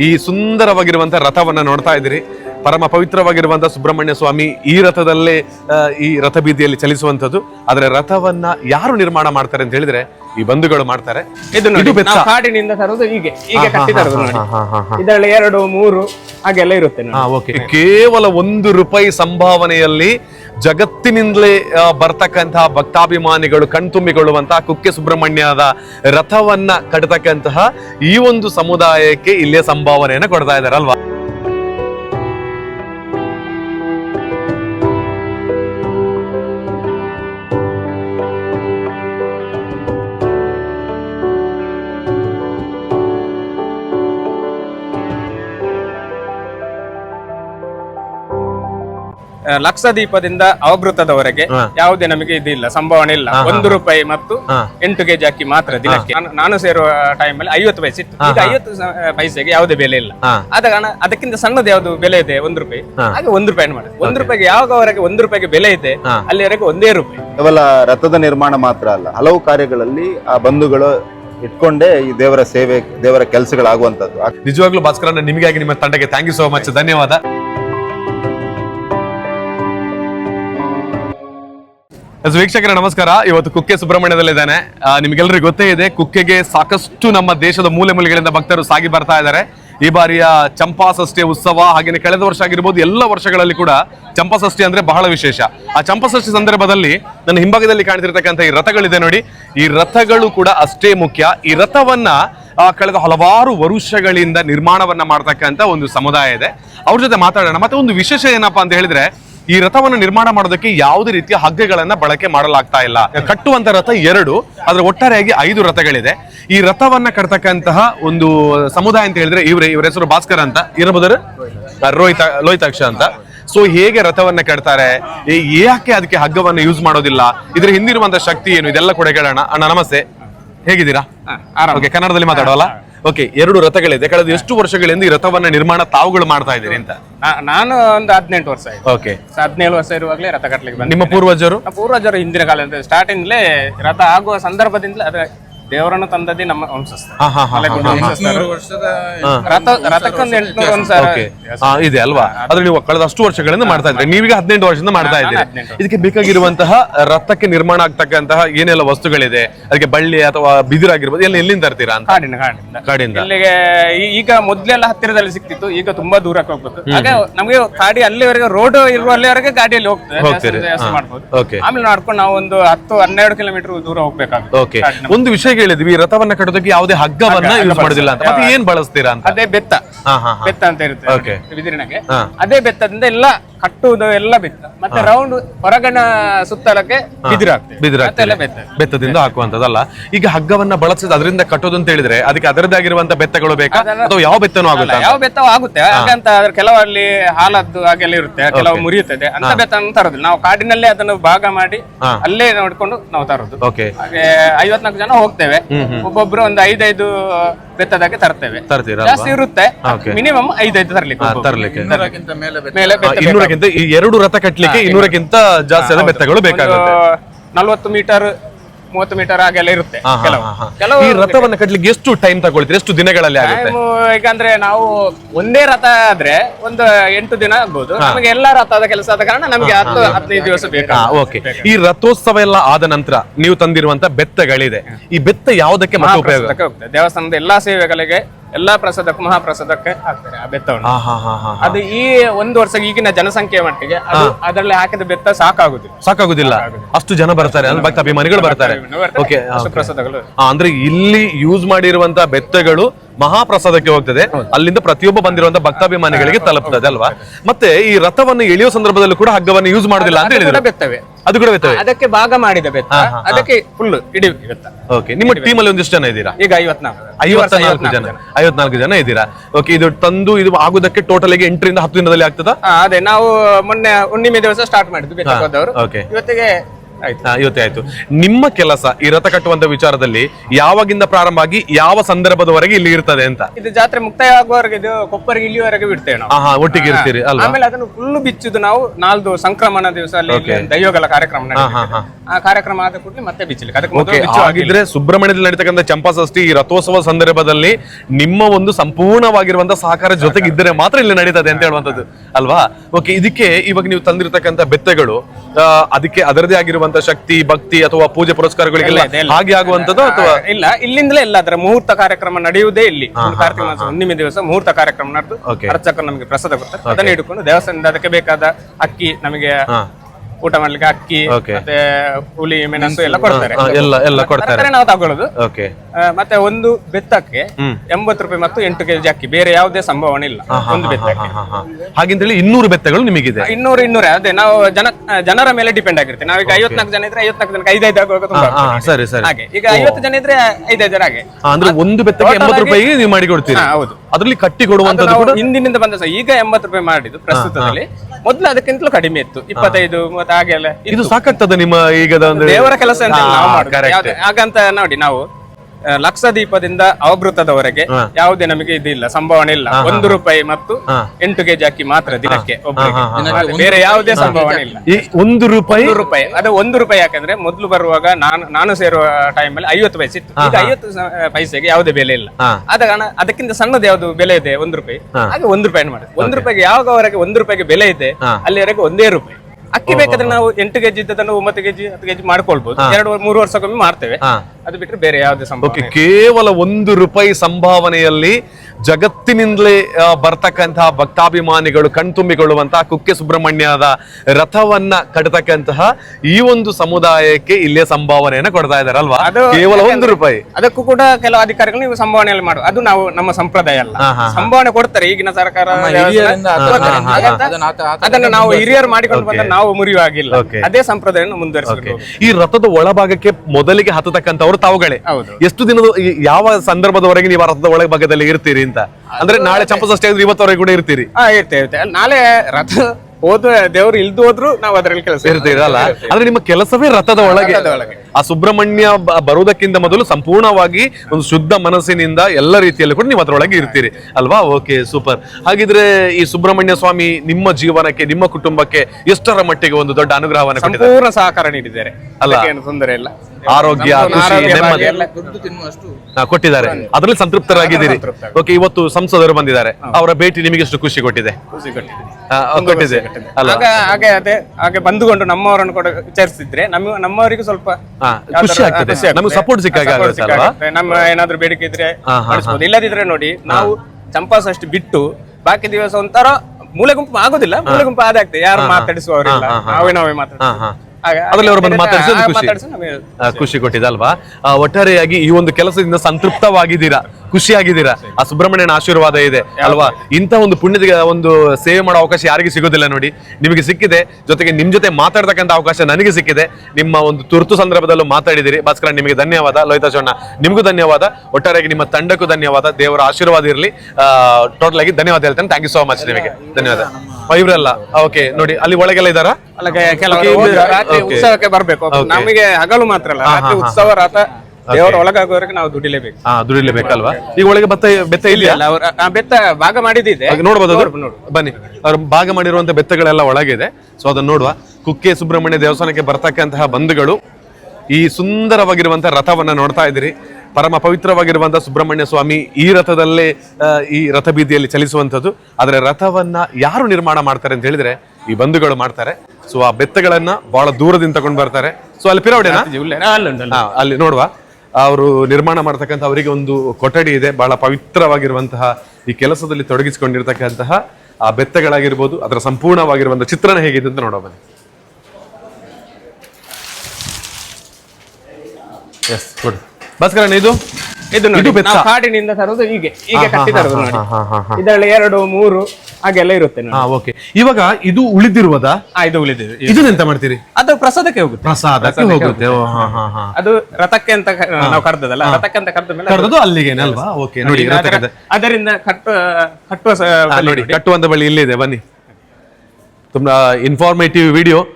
ಈ ಸುಂದರವಾಗಿರುವಂತಹ ರಥವನ್ನ ನೋಡ್ತಾ ಇದ್ದೀರಿ. ಪರಮ ಪವಿತ್ರವಾಗಿರುವಂತಹ ಸುಬ್ರಹ್ಮಣ್ಯ ಸ್ವಾಮಿ ಈ ರಥದಲ್ಲೇ ಈ ರಥ ಬೀದಿಯಲ್ಲಿ ಚಲಿಸುವಂತದ್ದು ಆದ್ರೆ ರಥವನ್ನ ಯಾರು ನಿರ್ಮಾಣ ಮಾಡ್ತಾರೆ ಅಂತ ಹೇಳಿದ್ರೆ ಈ ಬಂಧುಗಳು ಮಾಡ್ತಾರೆ. ಕಾಡಿನಿಂದ ಹೀಗೆ. ಹೀಗೆ ಕಟ್ಟಿ. ಇದರಲ್ಲಿ ಎರಡು ಮೂರು ಹಾಗೆಲ್ಲ ಇರುತ್ತೆ ಕೇವಲ ಒಂದು ರೂಪಾಯಿ ಸಂಭಾವನೆಯಲ್ಲಿ ಜಗತ್ತಿನಿಂದಲೇ ಬರ್ತಕ್ಕಂತಹ ಭಕ್ತಾಭಿಮಾನಿಗಳು ಕಣ್ತುಂಬಿಕೊಳ್ಳುವಂತಹ ಕುಕ್ಕೆ ಸುಬ್ರಹ್ಮಣ್ಯದ ರಥವನ್ನ ಕಟ್ಟತಕ್ಕಂತಹ ಈ ಒಂದು ಸಮುದಾಯಕ್ಕೆ ಇಲ್ಲೇ ಸಂಭಾವನೆಯನ್ನು ಕೊಡ್ತಾ ಇದ್ದಾರೆ, ಅಲ್ವಾ? ಲಕ್ಷದೀಪದಿಂದ ಅವಭೃತದವರೆಗೆ ಅವೃತದವರೆಗೆ ಯಾವುದೇ ನಮಗೆ ಇದಿಲ್ಲ ಸಂಭಾವನೆ ಇಲ್ಲ. ಒಂದು ರೂಪಾಯಿ ಮತ್ತು. ಎಂಟು ಕೆಜಿ ಅಕ್ಕಿ ಮಾತ್ರ ದಿನಕ್ಕೆ. ನಾನು- ಸೇರುವ ಟೈಮ್ ಅಲ್ಲಿ ಐವತ್ತು ಪೈಸೆ ಇತ್ತು. ಈಗ ಐವತ್ತು ಸ- ಪೈಸೆಗೆ ಯಾವುದೇ ಬೆಲೆ ಇಲ್ಲ. ಆದ ಕಾರಣ ಅದಕ್ಕಿಂತ ಸಣ್ಣದು ಯಾವುದು ಬೆಲೆ ಇದೆ? ಒಂದು ರೂಪಾಯಿ. ಹಾಗೆ ಒಂದು ರೂಪಾಯಿ ಮಾಡಿ ಒಂದು ರೂಪಾಯಿಗೆ ಯಾವಾಗವರೆಗೆ ಒಂದು ರೂಪಾಯಿಗೆ ಬೆಲೆ ಇದೆ. ಅಲ್ಲಿವರೆಗೆ ಒಂದೇ ರೂಪಾಯಿ. ಕೇವಲ ರಥದ ನಿರ್ಮಾಣ ಮಾತ್ರ ಅಲ್ಲ ಹಲವು ಕಾರ್ಯಗಳಲ್ಲಿ ಆ ಬಂಧುಗಳು ಇಟ್ಕೊಂಡೇ ಈ ದೇವರ ಸೇವೆ ದೇವರ ಕೆಲಸಗಳಾಗುವಂತದ್ದು ನಿಜವಾಗ್ಲೂ ಭಾಸ್ಕರ ನಿಮಗಾಗಿ ನಿಮ್ಮ ತಂಡಕ್ಕೆ ಥ್ಯಾಂಕ್ ಯು ಸೋ ಮಚ್ ಧನ್ಯವಾದ. ವೀಕ್ಷಕರ, ನಮಸ್ಕಾರ. ಇವತ್ತು ಕುಕ್ಕೆ ಸುಬ್ರಹ್ಮಣ್ಯದಲ್ಲಿದ್ದಾನೆ. ನಿಮಗೆಲ್ಲರಿಗೂ ಗೊತ್ತೇ ಇದೆ, ಕುಕ್ಕೆಗೆ ಸಾಕಷ್ಟು ನಮ್ಮ ದೇಶದ ಮೂಲೆ ಮೂಲೆಗಳಿಂದ ಭಕ್ತರು ಸಾಗಿ ಬರ್ತಾ ಇದ್ದಾರೆ. ಈ ಬಾರಿಯ ಚಂಪಾಷಷ್ಠಿ ಉತ್ಸವ ಹಾಗೆಯೇ ಕಳೆದ ವರ್ಷ ಆಗಿರ್ಬೋದು, ಎಲ್ಲ ವರ್ಷಗಳಲ್ಲಿ ಕೂಡ ಚಂಪಾಷಷ್ಠಿ ಅಂದ್ರೆ ಬಹಳ ವಿಶೇಷ. ಆ ಚಂಪಾಷಷ್ಠಿ ಸಂದರ್ಭದಲ್ಲಿ ನನ್ನ ಹಿಂಭಾಗದಲ್ಲಿ ಕಾಣ್ತಿರ್ತಕ್ಕಂಥ ಈ ರಥಗಳಿದೆ ನೋಡಿ. ಈ ರಥಗಳು ಕೂಡ ಅಷ್ಟೇ ಮುಖ್ಯ. ಈ ರಥವನ್ನ ಕಳೆದ ಹಲವಾರು ವರುಷಗಳಿಂದ ನಿರ್ಮಾಣವನ್ನ ಮಾಡ್ತಕ್ಕಂಥ ಒಂದು ಸಮುದಾಯ ಇದೆ. ಅವ್ರ ಜೊತೆ ಮಾತಾಡೋಣ. ಮತ್ತೆ ಒಂದು ವಿಶೇಷ ಏನಪ್ಪಾ ಅಂತ ಹೇಳಿದ್ರೆ ಈ ರಥವನ್ನು ನಿರ್ಮಾಣ ಮಾಡೋದಕ್ಕೆ ಯಾವುದೇ ರೀತಿಯ ಹಗ್ಗಗಳನ್ನ ಬಳಕೆ ಮಾಡಲಾಗ್ತಾ ಇಲ್ಲ. ಕಟ್ಟುವಂತ ರಥ ಎರಡು ಅದರ ಒಟ್ಟಾರೆಯಾಗಿ ಐದು ರಥಗಳಿದೆ. ಈ ರಥವನ್ನ ಕಟ್ತಕ್ಕಂತಹ ಒಂದು ಸಮುದಾಯ ಅಂತ ಹೇಳಿದ್ರೆ ಇವರೇ ಇವ್ರ ಹೆಸರು ಭಾಸ್ಕರ್ ಅಂತ. ಇರಬಹುದು ರೋಹಿತ ಲೋಹಿತಾಕ್ಷ ಅಂತ. ಸೊ ಹೇಗೆ ರಥವನ್ನ ಕಟ್ತಾರೆ? ಯಾಕೆ ಅದಕ್ಕೆ ಹಗ್ಗವನ್ನ ಯೂಸ್ ಮಾಡೋದಿಲ್ಲ? ಇದ್ರ ಹಿಂದಿರುವಂತ ಶಕ್ತಿ ಏನು? ಇದೆಲ್ಲ ಕೂಡ ಕೇಳೋಣ. ಅಣ್ಣ ನಮಸ್ತೆ. ಹೇಗಿದ್ದೀರಾ? ಕನ್ನಡದಲ್ಲಿ ಮಾತಾಡೋಲ್ಲ ಓಕೆ ಎರಡು ರಥಗಳಿದೆ. ಕಳೆದ ಎಷ್ಟು ವರ್ಷಗಳಿಂದ ಈ ರಥವನ್ನ ನಿರ್ಮಾಣ ತಾವುಗಳು ಮಾಡ್ತಾ ಇದ್ದೀರಿ ಅಂತ? ನಾ- ನಾನು ಒಂದು ಹದಿನೆಂಟು ವರ್ಷ ಆಯ್ತು. ಓಕೆ. ಹದಿನೇಳು ವರ್ಷ ಇರುವಾಗಲೇ ರಥ ಕಟ್ಟಲಿಕ್ಕೆ ಬಂದ ನಿಮ್ಮ ಪೂರ್ವಜರು? ನಮ್ಮ ಪೂರ್ವಜರು ಹಿಂದಿನ ಕಾಲದಿಂದ ಸ್ಟಾರ್ಟಿಂಗ್ಲೇ ರಥ ಆಗುವ ಸಂದರ್ಭದಿಂದಲೇ ಅದ ದೇವರನ್ನು ತಂದದ್ದೇ ನಮ್ಮ ವಂಶಸ್ಥರು. ಇದೆ ಅಲ್ವಾ? ನೀವು ಕಳೆದ ಅಷ್ಟು ವರ್ಷಗಳಿಂದ ಮಾಡ್ತಾ ಇದ್ರಿ ನೀವೀಗ ಹದಿನೆಂಟು ವರ್ಷದಿಂದ ಮಾಡ್ತಾ ಇದ್ದೀರಿ. ಇದಕ್ಕೆ ಬೇಕಾಗಿರುವಂತಹ ರಥಕ್ಕೆ ನಿರ್ಮಾಣ ಆಗ್ತಕ್ಕಂತಹ ಏನೆಲ್ಲ ವಸ್ತುಗಳಿದೆ? ಅದಕ್ಕೆ ಬಳ್ಳಿ ಅಥವಾ ಬಿದಿರಾಗಿರ್ಬೋದು ಎಲ್ಲ ಎಲ್ಲಿಂದ ತರ್ತೀರಾ ಅಂತ? ಕಾಡಿನ ಕಾಡಿಂದ. ಇಲ್ಲಿಗೆ ಈಗ ಮೊದ್ಲೆಲ್ಲ ಹತ್ತಿರದಲ್ಲಿ ಸಿಕ್ತಿತ್ತು ಈಗ ತುಂಬಾ ದೂರಕ್ಕೆ ಹೋಗ್ಬೇಕು. ಹಾಗೆ ನಮಗೆ ಗಾಡಿ ಅಲ್ಲಿವರೆಗೆ ರೋಡ್ ಇರುವ ಅಲ್ಲಿವರೆಗೆ ಗಾಡಿಯಲ್ಲಿ ಹೋಗ್ತದೆ. ಮಾಡ್ಬೋದು. ಆಮೇಲೆ ಮಾಡ್ಕೊಂಡು ನಾವು ಒಂದು ಹತ್ತು ಹನ್ನೆರಡು ಕಿಲೋಮೀಟರ್ ದೂರ ಹೋಗ್ಬೇಕಾಗ್ತದೆ ಓಕೆ ಒಂದು ವಿಷಯ ಕೇಳಿದ್ವಿ ಈ ರಥವನ್ನ ಕಟ್ಟೋದಕ್ಕೆ ಯಾವುದೇ ಹಗ್ಗವನ್ನ ಯೂಸ್ ಮಾಡುದಿಲ್ಲ ಅಂತ. ಮತ್ತೆ ಏನ್ ಬಳಸ್ತೀರಾ ಅಂತ? ಅದೇ ಬೆತ್ತ. ಬೆತ್ತ ಅಂತ ಇರುತ್ತೆ. ಬಿದಿರಿನಗೆ ಅದೇ ಬೆತ್ತದಿಂದ ಎಲ್ಲ ಕಟ್ಟುವುದು ಎಲ್ಲ ಬೆತ್ತ. ಮತ್ತೆ ರೌಂಡ್ ಹೊರಗಣ ಸುತ್ತಲಕ್ಕೆ ಬಿದಿರು ಹಾಕ್ತೇವೆ ಬಿದಿರು ಮತ್ತೆಲ್ಲ ಹಾಕ್ತೀರಿ. ಬೆತ್ತದಿಂದ ಹಾಕುವಂತದಲ್ಲ ಈಗ ಹಗ್ಗವನ್ನ ಬಳಸಿದ ಅದರಿಂದ ಕಟ್ಟೋದು ಅಂತ ಹೇಳಿದ್ರೆ ಅದಕ್ಕೆ ಅದರದಾಗಿರುವಂತ ಬೆತ್ತಗಳು ಬೇಕಾ? ಅಥವಾ ಯಾವ ಬೆತ್ತನೂ ಆಗುತ್ತೆ ಯಾವ ಬೆತ್ತ ಆಗುತ್ತೆ. ಹಾಗಂತ ಅದ್ರ ಕೆಲವಲ್ಲಿ ಹಾಲದ್ದು ಹಾಗೆಲ್ಲ ಇರುತ್ತೆ. ಕೆಲವು ಮುರಿಯುತ್ತದೆ. ಅಂತ ಬೆತ್ತ ತರೋದಿಲ್ಲ. ನಾವು ಕಾಡಿನಲ್ಲೇ ಅದನ್ನು ಭಾಗ ಮಾಡಿ ಅಲ್ಲೇ ನೋಡ್ಕೊಂಡು ನಾವು ತರೋದು. ಓಕೆ ಹಾಗೆ ಐವತ್ನಾಲ್ಕು ಜನ ಹೋಗ್ತೇವೆ. ಒಬ್ಬೊಬ್ರು ಒಂದು ಐದೈದು ಬೆತ್ತದಾಗೆ ತರ್ತೇವೆ. ತರ್ತೀರಾ ಜಾಸ್ತಿ ಇರುತ್ತೆ Okay. ಮಿನಿಮಮ್ ಐದೈದು ತರ್ಲಿಕ್ಕೆ. ತರ್ಲಿಕ್ಕೆ. ಮೇಲೆ ಬೆತ್ತ ಬೇಕು. ಇನ್ನೂರಕ್ಕಿಂತ ಈ ಎರಡು ರಥ ಕಟ್ಲಿಕ್ಕೆ ಇನ್ನೂರಕ್ಕಿಂತ ಜಾಸ್ತಿ ಆದ ಬೆತ್ತಗಳು ಬೇಕಾಗುತ್ತೆ. ನಲ್ವತ್ತು ಮೀಟರ್ ಮೂವತ್ತು ಮೀಟರ್ ಹಾಗೆಲ್ಲ ಇರುತ್ತೆ ಕೆಲವು. ಈ ರಥವನ್ನ ಕಟ್ಲಿಕ್ಕೆ ಎಷ್ಟು ಟೈಮ್ ತಗೊಳ್ತೀರಿ? ಎಷ್ಟು ದಿನಗಳಲ್ಲಿ ಆಗುತ್ತೆ? ಈಗ ನಾವು ಒಂದೇ ರಥ ಆದ್ರೆ ಒಂದು ಎಂಟು ದಿನ ಆಗ್ಬೋದು. ನಮಗೆ ಎಲ್ಲ ರಥದ ಕೆಲಸ ಆದ ಕಾರಣ ನಮಗೆ ಹತ್ತು ಹದಿನೈದು ದಿವಸ ಬೇಕು ಓಕೆ. ಈ ರಥೋತ್ಸವ ಎಲ್ಲ ಆದ ನಂತರ ನೀವು ತಂದಿರುವಂತ ಬೆತ್ತಗಳಿದೆ. ಈ ಬೆತ್ತ ಯಾವುದಕ್ಕೆ ಮತ್ತೆ ಉಪಯೋಗ? ದೇವಸ್ಥಾನದ ಎಲ್ಲಾ ಸೇವೆಗಳಿಗೆ ಎಲ್ಲಾ ಪ್ರಸಾದಕ್ಕೂ ಮಹಾಪ್ರಸಾದಕ್ಕೆ ಹಾಕ್ತಾರೆ ಆ ಬೆತ್ತ ಅದು ಈ ಒಂದು ವರ್ಷ ಈಗಿನ ಜನಸಂಖ್ಯೆ ಮಟ್ಟಿಗೆ ಅದು ಅದರಲ್ಲಿ ಹಾಕಿದ ಬೆತ್ತ ಸಾಕಾಗುದಿಲ್ಲ. ಸಾಕಾಗುದಿಲ್ಲ. ಅಷ್ಟು ಜನ ಬರ್ತಾರೆ ಅಂದ್ರೆ ಭಕ್ತ ಅಭಿಮಾನಿಗಳು ಬರ್ತಾರೆ. ಓಕೆ ಪ್ರಸಾದಗಳು. ಅಂದ್ರೆ ಇಲ್ಲಿ ಯೂಸ್ ಮಾಡಿರುವಂತಹ ಬೆತ್ತಗಳು ಮಹಾಪ್ರಸಾದಕ್ಕೆ ಹೋಗ್ತದೆ. ಅಲ್ಲಿಂದ ಪ್ರತಿಯೊಬ್ಬ ಬಂದಿರುವಂತ ಭಕ್ತಾಭಿಮಾನಿಗಳಿಗೆ ತಲುಪ್ತದೆ ಅಲ್ವಾ? ಮತ್ತೆ ಈ ರಥವನ್ನು ಎಳೆಯುವ ಸಂದರ್ಭದಲ್ಲಿ ಕೂಡ ಹಗ್ಗವನ್ನು ಯೂಸ್ ಮಾಡುದಿಲ್ಲ ಅಂತ ಹೇಳಿದ್ರೆ. ಬೆತ್ತವೆ. ಅದು ಕೂಡ ಬೆತ್ತವೆ. ಅದಕ್ಕೆ ಭಾಗ ಮಾಡಿದ ಬೆತ್ತ. ಅದಕ್ಕೆ ಫುಲ್ ಇಡೀ ಓಕೆ ನಿಮ್ಮ ಟೀಮ್ ಅಲ್ಲಿ ಒಂದಿಷ್ಟು ಜನ ಇದ್ದೀರಾ? ಈಗ ಐವತ್ನಾಲ್ಕು ಐವತ್ನಾಲ್ಕು ಜನ. ಐವತ್ನಾಲ್ಕು ಜನ ಇದ್ದೀರಾ? ಓಕೆ ಇದು ತಂದು ಇದು ಆಗುದಕ್ಕೆ ಟೋಟಲ್ ಆಗಿ ಎಂಟರಿಂದ ಹತ್ತು ದಿನದಲ್ಲಿ ಆಗ್ತದ? ಅದೇ ನಾವು ಮೊನ್ನೆ ಹುಣ್ಣಿಮೆ ದಿವಸ ಸ್ಟಾರ್ಟ್ ಮಾಡಿದ್ವಿ ಇವತ್ತಿಗೆ ಆಯ್ತು. ಇವತ್ತೇ ಆಯ್ತು. ನಿಮ್ಮ ಕೆಲಸ ಈ ರಥ ಕಟ್ಟುವಂತ ವಿಚಾರದಲ್ಲಿ ಯಾವಾಗಿಂದ ಪ್ರಾರಂಭ ಆಗಿ ಯಾವ ಸಂದರ್ಭದವರೆಗೆ ಇಲ್ಲಿ ಇರ್ತದೆ ಅಂತ? ಇದು ಜಾತ್ರೆ ಮುಕ್ತಾಯ ಆಗುವವರೆಗೆ ಇದು ಕೊಪ್ಪರಿಗೆ ಇಲ್ಲಿವರೆಗೆ ಬಿಡ್ತೇವೆ ನಾವು. ಹಾ ಒಟ್ಟಿಗೆ ಇರ್ತೀರಿ ಅಲ್ವಾ? ಆಮೇಲೆ ಅದನ್ನು ಫುಲ್ ಬಿಚ್ಚುದು ನಾವು ನಾಲ್ದು ಸಂಕ್ರಮಣ ದಿವಸ ಅಲ್ಲಿ ದೈವಗಳ ಕಾರ್ಯಕ್ರಮ. ಹಾ, ಆ ಕಾರ್ಯಕ್ರಮ ಆದ ಕೂಡಲೇ ಮತ್ತೆ ಬಿಚ್ಚಲಿಕ್ಕೆ ಅದಕ್ಕೆ ಮೊದಲು ಓಕೆ. ಹಾಗಿದ್ರೆ ಸುಬ್ರಹ್ಮಣ್ಯದಲ್ಲಿ ನಡೀತಕ್ಕಂಥ ಚಂಪಾಷಷ್ಠಿ ಈ ರಥೋತ್ಸವ ಸಂದರ್ಭದಲ್ಲಿ ನಿಮ್ಮ ಒಂದು ಸಂಪೂರ್ಣವಾಗಿರುವಂತಹ ಸಹಕಾರ ಜೊತೆಗೆ ಇದ್ದರೆ ಮಾತ್ರ ಇಲ್ಲಿ ನಡೀತದೆ ಅಂತ ಹೇಳುವಂತದ್ದು ಅಲ್ವಾ? ಓಕೆ ಇದಕ್ಕೆ ಇವಾಗ ನೀವು ತಂದಿರತಕ್ಕಂಥ ಬೆತ್ತಗಳು ಆ, ಅದಕ್ಕೆ ಅದರದೇ ಶಕ್ತಿ ಭಕ್ತಿ ಅಥವಾ ಪೂಜೆ ಪುರಸ್ಕಾರಗಳಿಗೆಲ್ಲ. ಹಾಗೆ ಆಗುವಂತದ್ದು ಅಥವಾ ಇಲ್ಲ ಇಲ್ಲಿಂದಲೇ ಇಲ್ಲ ಅದರ ಮುಹೂರ್ತ ಕಾರ್ಯಕ್ರಮ ನಡೆಯುವುದೇ ಇಲ್ಲಿ ಕಾರ್ತಿಕ ಮಾಸ ಹುಣ್ಣಿಮೆ ದಿವಸ ಮುಹೂರ್ತ ಕಾರ್ಯಕ್ರಮ ನಡೆದು. ಅರ್ಚಕರು ನಮಗೆ ಪ್ರಸಾದ ಕೊಡ್ತಾರೆ ಅದನ್ನ ಹಿಡ್ಕೊಂಡು ದೇವಸ್ಥಾನದಿಂದ ಅದಕ್ಕೆ ಬೇಕಾದ ಅಕ್ಕಿ ನಮಗೆ. ಊಟ ಮಾಡ್ಲಿಕ್ಕೆ ಅಕ್ಕಿ Okay. ಮತ್ತೆ ಹುಳಿ ಮೆಣಸು ಎಲ್ಲ ಕೊಡ್ತಾರೆ. ಹಾ, ಎಲ್ಲ ಎಲ್ಲ ಕೊಡ್ತಾರೆ. ತರಕಾರಿ ನಾವು ತಗೊಳ್ಳೋದು. ಓಕೆ ಆ, ಮತ್ತೆ ಒಂದು ಬೆತ್ತಕ್ಕೆ ಹ್ಮ್. ಎಂಬತ್ತು ರೂಪಾಯಿ ಮತ್ತು ಎಂಟು ಕೆಜಿ ಅಕ್ಕಿ. ಬೇರೆ ಯಾವುದೇ ಸಂಭಾವನೆ ಇಲ್ಲ ಒಂದು ಬೆತ್ತಕ್ಕೆ. ಹಾಗಿಂತೇಳಿ ಇನ್ನೂರು ಬೆತ್ತಗಳು ನಿಮಗಿದೆ. ಇನ್ನೂರು ಇನ್ನೂರು. ಅದೇ ನಾವು ಜನ ಆ, ಜನರ ಮೇಲೆ ಡಿಪೆಂಡ್ ಆಗಿರುತ್ತೆ. ಈಗ ಐವತ್ನಾಲ್ಕು ಜನ ಇದ್ರೆ ಐವತ್ನಾಲ್ಕು ಜನಕ್ಕೆ ಐದೈದು ಆಗುವಾಗ ತುಂಬಾ ಹಾ ಸರಿ ಸರಿ. ಹಾಗೆ. ಈಗ ಐವತ್ತು ಜನ ಇದ್ರೆ ಐದೈದು ಜನ ಹಾಗೆ. ಹಾ, ಅಂದ್ರೆ ಒಂದು ಬೆತ್ತಕ್ಕೆ Total ಎಂಬತ್ತು ಆಗಿ- ರೂಪಾಯಿಗೆ ನೀವು ಮಾಡಿ ಕೊಡ್ತೀರಿ. ಹಾ, ಹೌದು. ಅದ್ರಲ್ಲಿ ಕಟ್ಟಿ ಕೊಡುವಂತದ್ದು ನಾವು ಕೂಡ ಹಿಂದಿನಿಂದ ಬಂದ ಸಹ ಈಗ ಎಂಬತ್ತು ರೂಪಾಯಿ ಮಾಡಿದ್ದು ಪ್ರಸ್ತುತದಲ್ಲಿ. ಮೊದಲು ಅದಕ್ಕಿಂತಲೂ ಕಡಿಮೆ ಇತ್ತು ಇಪ್ಪತ್ತೈದು ಮತ್ತೆ ಹಾಗೆ ಎಲ್ಲ ಇತ್ತು. ಇದು ಸಾಕಾಗ್ತದೆ ನಿಮ್ಮ ಈಗ ದೇವರ ಕೆಲಸ ಅಂತ ನಾವು ಮಾಡುದು. correct. ಯಾವ್ದೇ- ಹಾಗಂತ ನೋಡಿ ನಾವು ಲಕ್ಷ ದೀಪದಿಂದ ಅವಭೃತದವರೆಗೆ. ಯಾವುದೇ ನಮಗೆ ಇದಿಲ್ಲ ಸಂಭಾವನೆ ಇಲ್ಲ. ಒಂದು ರೂಪಾಯಿ ಮತ್ತು. ಎಂಟು ಕೆಜಿ ಅಕ್ಕಿ ಮಾತ್ರ ದಿನಕ್ಕೆ ಒಬ್ಬರಿಗೆ ಬೇರೆ ಯಾವುದೇ ಸಂಭಾವನೆ ಇಲ್ಲ. ಒಂದು ರೂಪಾಯಿ ರೂಪಾಯಿ. ಅದೇ ಒಂದು ರೂಪಾಯಿ ಯಾಕಂದ್ರೆ ಮೊದಲು ಬರುವಾಗ ನಾನು ನಾನು ಸೇರುವ ಟೈಮ್ ಅಲ್ಲಿ ಐವತ್ತು ಪೈಸೆ ಇತ್ತು. ಈಗ ಐವತ್ತು ಪೈಸೆಗೆ ಯಾವುದೇ ಬೆಲೆ ಇಲ್ಲ. ಆದ ಕಾರಣ ಅದಕ್ಕಿಂತ ಸಣ್ಣದು ಯಾವ್ದು ಬೆಲೆ ಇದೆ? ಒಂದು ರೂಪಾಯಿ. ಹಾಗೆ ಒಂದು ರೂಪಾಯಿ ಮಾಡಿ ಒಂದು ರೂಪಾಯಿಗೆ ಯಾವಾಗವರೆಗೆ ಒಂದು ರೂಪಾಯಿಗೆ ಬೆಲೆ ಇದೆ. ಅಲ್ಲಿವರೆಗೆ ಒಂದೇ ರೂಪಾಯಿ. ಅಕ್ಕಿ ಬೇಕಾದ್ರೆ ನಾವು ಎಂಟು ಕೆಜಿ ಇದ್ದದನ್ನು ಒಂಬತ್ತು ಕೆಜಿ ಹತ್ತು ಕೆಜಿ ಮಾಡ್ಕೊಳ್ಬಹುದು ಎರಡು ಮೂರು ವರ್ಷಕ್ಕೊಮ್ಮೆ ಮಾಡ್ತೇವೆ. ಅದು ಬಿಟ್ಟರೆ ಬೇರೆ ಯಾವುದೇ ಓಕೆ ಸಂಭವ ಕೇವಲ ಒಂದು ರೂಪಾಯಿ ಸಂಭಾವನೆಯಲ್ಲಿ ಜಗತ್ತಿನಿಂದಲೇ ಆ, ಬರ್ತಕ್ಕಂತಹ ಭಕ್ತಾಭಿಮಾನಿಗಳು ಕಣ್ತುಂಬಿಕೊಳ್ಳುವಂತಹ ಕುಕ್ಕೆ ಸುಬ್ರಹ್ಮಣ್ಯದ ರಥವನ್ನ ಕಟ್ಟತಕ್ಕಂತಹ ಈ ಒಂದು ಸಮುದಾಯಕ್ಕೆ ಇಲ್ಲೇ ಸಂಭಾವನೆಯನ್ನ ಕೊಡ್ತಾ ಇದ್ದಾರೆ ಅಲ್ವಾ ಕೇವಲ ಒಂದು ರೂಪಾಯಿ. ಅದಕ್ಕೂ ಕೂಡ ಕೆಲವು ಅಧಿಕಾರಿಗಳು ನೀವು ಸಂಭಾವನೆಯಲ್ಲಿ ಮಾಡು. ಅದು ನಾವು ನಮ್ಮ ಸಂಪ್ರದಾಯ ಅಲ್ಲ. ಸಂಭಾವನೆ ಕೊಡ್ತಾರೆ ಈಗಿನ ಸರ್ಕಾರ ಅದನ್ನು ನಾವು ಹಿರಿಯರು ಮಾಡಿಕೊಂಡು ಬಂದ ನಾವು ಮುರಿಯುವಾಗಿಲ್ಲ. ಅದೇ ಸಂಪ್ರದಾಯವನ್ನು ಮುಂದುವರಿಸಬೇಕು. ಈ ರಥದ ಒಳಭಾಗಕ್ಕೆ ಮೊದಲಿಗೆ ಹತ್ತತಕ್ಕಂಥವ್ರು ತಾವುಗಳೇ. ಎಷ್ಟು ದಿನದ ಯಾವ ಸಂದರ್ಭದವರೆಗೆ ನೀವು ಆ ರಥದ ಒಳಭಾಗದಲ್ಲಿ ಇರ್ತೀರಿ? ಅಂತ. ಅಂದ್ರೆ ನಾಳೆ ಚಂಪಸಷ್ಟೇ ಆದ್ರೆ ಇವತ್ತವರೆಗೆ ಕೂಡ ಇರ್ತೀರಿ. ಹಾ ಇರ್ತೇವೆ ಇರ್ತೇವೆ. ನಾಳೆ ರಥ ಹೋದ ದೇವ್ರು ಇಲ್ದು ಹೋದ್ರು ನಾವು ಅದ್ರಲ್ಲಿ ಕೆಲಸ ಇರ್ತೀರಲ್ಲ? ಅಂದ್ರೆ ನಿಮ್ಮ ಕೆಲಸವೇ ರಥದ ಒಳಗೆ. ರಥದ ಒಳಗೆ. ಆ ಸುಬ್ರಹ್ಮಣ್ಯ ಬರೋದಕ್ಕಿಂತ ಬರುವುದಕ್ಕಿಂತ ಮೊದಲು ಸಂಪೂರ್ಣವಾಗಿ ಒಂದು ಶುದ್ಧ ಮನಸ್ಸಿನಿಂದ ಎಲ್ಲ ರೀತಿಯಲ್ಲಿ ಕೂಡ ನೀವು ಅದರೊಳಗೆ ಇರ್ತೀರಿ. ಅಲ್ವಾ? ಓಕೆ ಸೂಪರ್ ಹಾಗಿದ್ರೆ ಈ ಸುಬ್ರಹ್ಮಣ್ಯ ಸ್ವಾಮಿ ನಿಮ್ಮ ಜೀವನಕ್ಕೆ ನಿಮ್ಮ ಕುಟುಂಬಕ್ಕೆ ಎಷ್ಟರ ಮಟ್ಟಿಗೆ ಒಂದು ದೊಡ್ಡ ಅನುಗ್ರಹವನ್ನು ಸಂಪೂರ್ಣ ಸಹಕಾರ ನೀಡಿದ್ದಾರೆ. ಅಲ್ಲ. ಏನು ತೊಂದರೆ ಇಲ್ಲ. ಆರೋಗ್ಯ ಸಂಪೂರ್ಣ ಖುಷಿ ನೆಮ್ಮದಿ. ಎಲ್ಲ ದುಡ್ಡು ತಿನ್ನುವಷ್ಟು ಕೊಟ್ಟಿದ್ದಾರೆ. ಅದರಲ್ಲಿ ಸಂತೃಪ್ತರಾಗಿದ್ದೀರಿ. ಓಕೆ ಇವತ್ತು ಸಂಸದರು ಬಂದಿದ್ದಾರೆ. ಅವರ ಭೇಟಿ ನಿಮಗೆ ಎಷ್ಟು ಖುಷಿ ಕೊಟ್ಟಿದೆ? ಖುಷಿ ಕೊಟ್ಟಿದೆ. ಆ, ಕೊಟ್ಟಿದೆ ಆಗ ಹಾಗೆ ಅದೇ ಹಾಗೆ ಬಂದುಕೊಂಡು ನಮ್ಮವರನ್ನು ಕೂಡ ವಿಚಾರಿಸಿದ್ರೆ ನಮ್ಮ ನಮ್ಮವರಿಗೂ ಸ್ವಲ್ಪ ಖುಷಿ ಆಗ್ತದೆ. ನಮ್ಗೆ ಸಪೋರ್ಟ್ ಸಿಕ್ಕಾಗ. ನಮ್ಮ ಏನಾದ್ರು ಬೇಡಿಕೆ ಇದ್ರೆ ಮಾಡಿಸ್ಬೋದು. ಇಲ್ಲದಿದ್ರೆ ನೋಡಿ ನಾವು ಚಂಪಾಸ್ ಅಷ್ಟು ಬಿಟ್ಟು ಬಾಕಿ ದಿವಸ ಒಂಥರ ಮೂಲೆ ಗುಂಪು ಆಗೋದಿಲ್ಲ. ಮೂಲೆ ಗುಂಪು ಆದಾಗ್ತದೆ. ಯಾರು ಮಾತಾಡಿಸುವವರಿಲ್ಲ. ನಾವೇ ನಾವೇ ಮಾತಾಡ್ತೀವಿ. ಅದ್ರಲ್ಲಿ ಅವರು ಬಂದು ಮಾತಾಡಿಸೋದು ಖುಷಿ. ಖುಷಿ ಕೊಟ್ಟಿದಲ್ವಾ ಒಟ್ಟಾರೆಯಾಗಿ ಈ ಒಂದು ಕೆಲಸದಿಂದ ಸಂತೃಪ್ತವಾಗಿದ್ದೀರಾ? ಖುಷಿಯಾಗಿದ್ದೀರಾ? ಆ ಸುಬ್ರಹ್ಮಣ್ಯನ ಆಶೀರ್ವಾದ ಇದೆ ಅಲ್ವಾ? ಇಂಥ ಒಂದು ಪುಣ್ಯದ ಒಂದು ಸೇವೆ ಮಾಡೋ ಅವಕಾಶ ಯಾರಿಗೂ ಸಿಗೋದಿಲ್ಲ ನೋಡಿ. ನಿಮಗೆ ಸಿಕ್ಕಿದೆ ಜೊತೆಗೆ ನಿಮ್ ಜೊತೆ ಮಾತಾಡ್ತಕ್ಕಂಥ ಅವಕಾಶ ನನಗೆ ಸಿಕ್ಕಿದೆ. ನಿಮ್ಮ ಒಂದು ತುರ್ತು ಸಂದರ್ಭದಲ್ಲೂ ಮಾತಾಡಿದಿರಿ. ಭಾಸ್ಕರ ನಿಮಗೆ ಧನ್ಯವಾದ. ಲೋಹಿತಾ ಶೋಣ ನಿಮಗೂ ಧನ್ಯವಾದ. ಒಟ್ಟಾರೆಯಾಗಿ ನಿಮ್ಮ ತಂಡಕ್ಕೂ ಧನ್ಯವಾದ. ದೇವರ ಆಶೀರ್ವಾದ ಇರಲಿ. ಟೋಟಲ್ ಆಗಿ ಧನ್ಯವಾದ ಹೇಳ್ತೇನೆ. ಥ್ಯಾಂಕ್ ಯು ಸೋ ಮಚ್ ನಿಮಗೆ. ಧನ್ಯವಾದ. ಇವರೆಲ್ಲ. ಓಕೆ ನೋಡಿ ಅಲ್ಲಿ ಒಳಗೆಲ್ಲ ಇದಾರ ರಾತ್ರಿ ಉತ್ಸವಕ್ಕೆ ಬರ್ಬೇಕು. ನಮಗೆ ಹಗಲು ಮಾತ್ರ ಅಲ್ಲ ರಾತ್ರಿ ಉತ್ಸವ ರಾತ ದೇವರ ಒಳಗಾಗುವವರೆಗೆ ನಾವು ದುಡಿಲೇಬೇಕು. ಹಾ ದುಡಿಲೇಬೇಕಲ್ವಾ? ಈಗ ಒಳಗೆ ಭತ್ತ ಬೆತ್ತ ಇಲ್ಲ ಅಲ್ಲ ಅವ್ರ ಆ ಬೆತ್ತ ಭಾಗ ಮಾಡಿದಿದೆ ನೋಡ್ಬೋದು ಅದು? ಬನ್ನಿ. ಅವ್ರು ಭಾಗ ಮಾಡಿರುವಂತ ಬೆತ್ತಗಳೆಲ್ಲ ಒಳಗಿದೆ. ಸೊ ಅದನ್ನ ನೋಡುವ. ಕುಕ್ಕೆ ಸುಬ್ರಹ್ಮಣ್ಯ ದೇವಸ್ಥಾನಕ್ಕೆ ಬರ್ತಕ್ಕಂತಹ ಬಂಧುಗಳು ಈ ಸುಂದರವಾಗಿರುವಂತಹ ರಥವನ್ನ ನೋಡ್ತಾ ಇದ್ದೀರಿ. ಪರಮ ಪವಿತ್ರವಾಗಿರುವಂತಹ ಸುಬ್ರಹ್ಮಣ್ಯ ಸ್ವಾಮಿ ಈ ರಥದಲ್ಲೇ ಈ ರಥ ಬೀದಿಯಲ್ಲಿ ಚಲಿಸುವಂಥದ್ದು. ಆದರೆ ರಥವನ್ನ ಯಾರು ನಿರ್ಮಾಣ ಮಾಡ್ತಾರೆ ಅಂತ ಹೇಳಿದ್ರೆ ಈ ಬಂಧುಗಳು ಮಾಡ್ತಾರೆ. ಸೊ ಆ ಬೆತ್ತಗಳನ್ನ ಬಹಳ ದೂರದಿಂದ ತಗೊಂಡು ಬರ್ತಾರೆ. ಸೊ ಅಲ್ಲಿ ಪಿರಾವಡೆನಾ. ಅಲ್ಲಿ ನೋಡುವ. ಅವರು ನಿರ್ಮಾಣ ಮಾಡ್ತಕ್ಕಂಥ ಅವರಿಗೆ ಒಂದು ಕೊಠಡಿ ಇದೆ ಬಹಳ ಪವಿತ್ರವಾಗಿರುವಂತಹ ಈ ಕೆಲಸದಲ್ಲಿ ತೊಡಗಿಸಿಕೊಂಡಿರ್ತಕ್ಕಂತಹ ಆ ಬೆತ್ತಗಳಾಗಿರ್ಬೋದು ಅದರ ಸಂಪೂರ್ಣವಾಗಿರುವಂತಹ ಚಿತ್ರಣ ಹೇಗಿದೆ ಅಂತ ನೋಡೋ ಬನ್ನಿ. ಎಸ್ ಗುಡ್ ಭಾಸ್ಕರಣ್ಣ ಇದು? ಇದು ನೋಡಿ ಬೆತ್ತ. ನಾವು ಕಾಡಿನಿಂದ ತರೋದು ಹೀಗೆ. ಹೀಗೆ ಕಟ್ಟಿ ತರೋದು ನೋಡಿ. ಇದರಲ್ಲಿ ಎರಡು ಮೂರು ಹಾಗೆಲ್ಲ ಇರುತ್ತೆ ನೋಡಿ. ಹಾ ಓಕೆ ಇವಾಗ ಇದು ಉಳಿದಿರುವುದ? ಆ, ಇದು ಉಳಿದಿದೆ. ಇದನ್ನೆಂತ ಮಾಡ್ತೀರಿ? ಅದು ಪ್ರಸಾದಕ್ಕೆ ಹೋಗುತ್ತೆ. ಪ್ರಸಾದಕ್ಕೆ ಹೋಗುತ್ತೆ. ಓ, ಹಾ ಹಾ ಹಾ. ಅದು ರಥಕ್ಕೆ ಅಂತ ಕ- ನಾವು ಕರ್ದದಲ್ಲ ರಥಕ್ಕೆ ಅಂತ ಕರ್ದ ಮೇಲೆ ಅದು- ಅಲ್ಲಿಗೇನೆ ಅಲ್ವಾ? ಓಕೆ ನೋಡಿ ಅದರ- ಅದರಿಂದ ಕಟ್ಟುವ ಕಟ್ಟುವ ಸ- ಹಾ, ಬಲಿ ನೋಡಿ ನೋಡಿ. ಕಟ್ಟುವಂತ ಬಳಿ ಇಲ್ಲಿದೆ ಬನ್ನಿ. ತುಂಬಾ ಇನ್ಫಾರ್ಮೇಟಿವ್ ವಿಡಿಯೋ